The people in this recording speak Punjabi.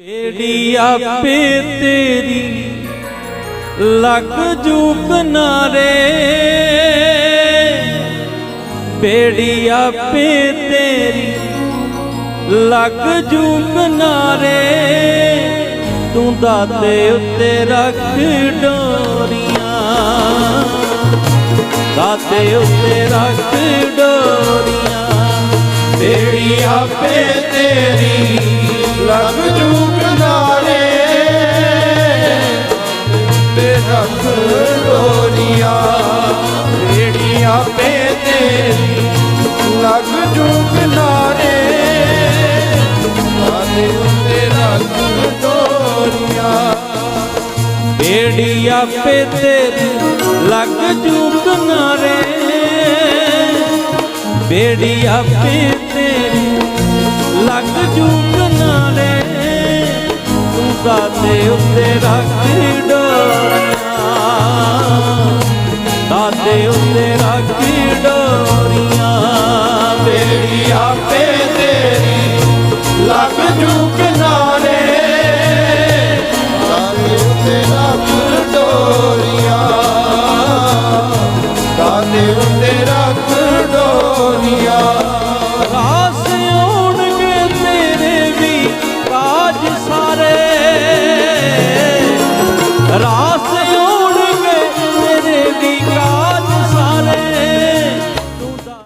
ਬੇੜੀ ਆਪੇ ਤੇਰੀ ਲੱਗ ਜੂ ਕਿਨਾਰੇ ਬੇੜੀ ਆਪੇ ਤੇਰੀ ਲੱਗ ਜੂ ਕਿਨਾਰੇ ਤੂੰ ਦਾਤੇ ਉੱਤੇ ਰੱਖ ਡੋਰੀਆਂ। ਦਾਤੇ ਉੱਤੇ ਰੱਖ ਡੋਰੀਆਂ। ਤੇਰੀ ਆਪੇ ਤੇਰੀ ਤੇ ਰੱਖ ਡੋਰੀਆਂ ਤੇਰੀ ਆਪੇ ਤੇਰੀ ਲੱਗ ਜੂ ਕਿਨਾਰੇ ਆਦੇ ਉੱਤੇ ਰੱਖ ਡੋਰੀਆਂ ਬੇੜੀ ਆਪੇ ਤੇਰੀ ਲੱਗ ਜੂ ਕਿਨਾਰੇ ਬੇੜੀ ਆਪੇ ਤੇਰੀ ਲੱਗ ਜੂ ਕਿਨਾਰੇ ਤੂੰ ਦਾਤੇ ਉੱਤੇ ਰੱਖ de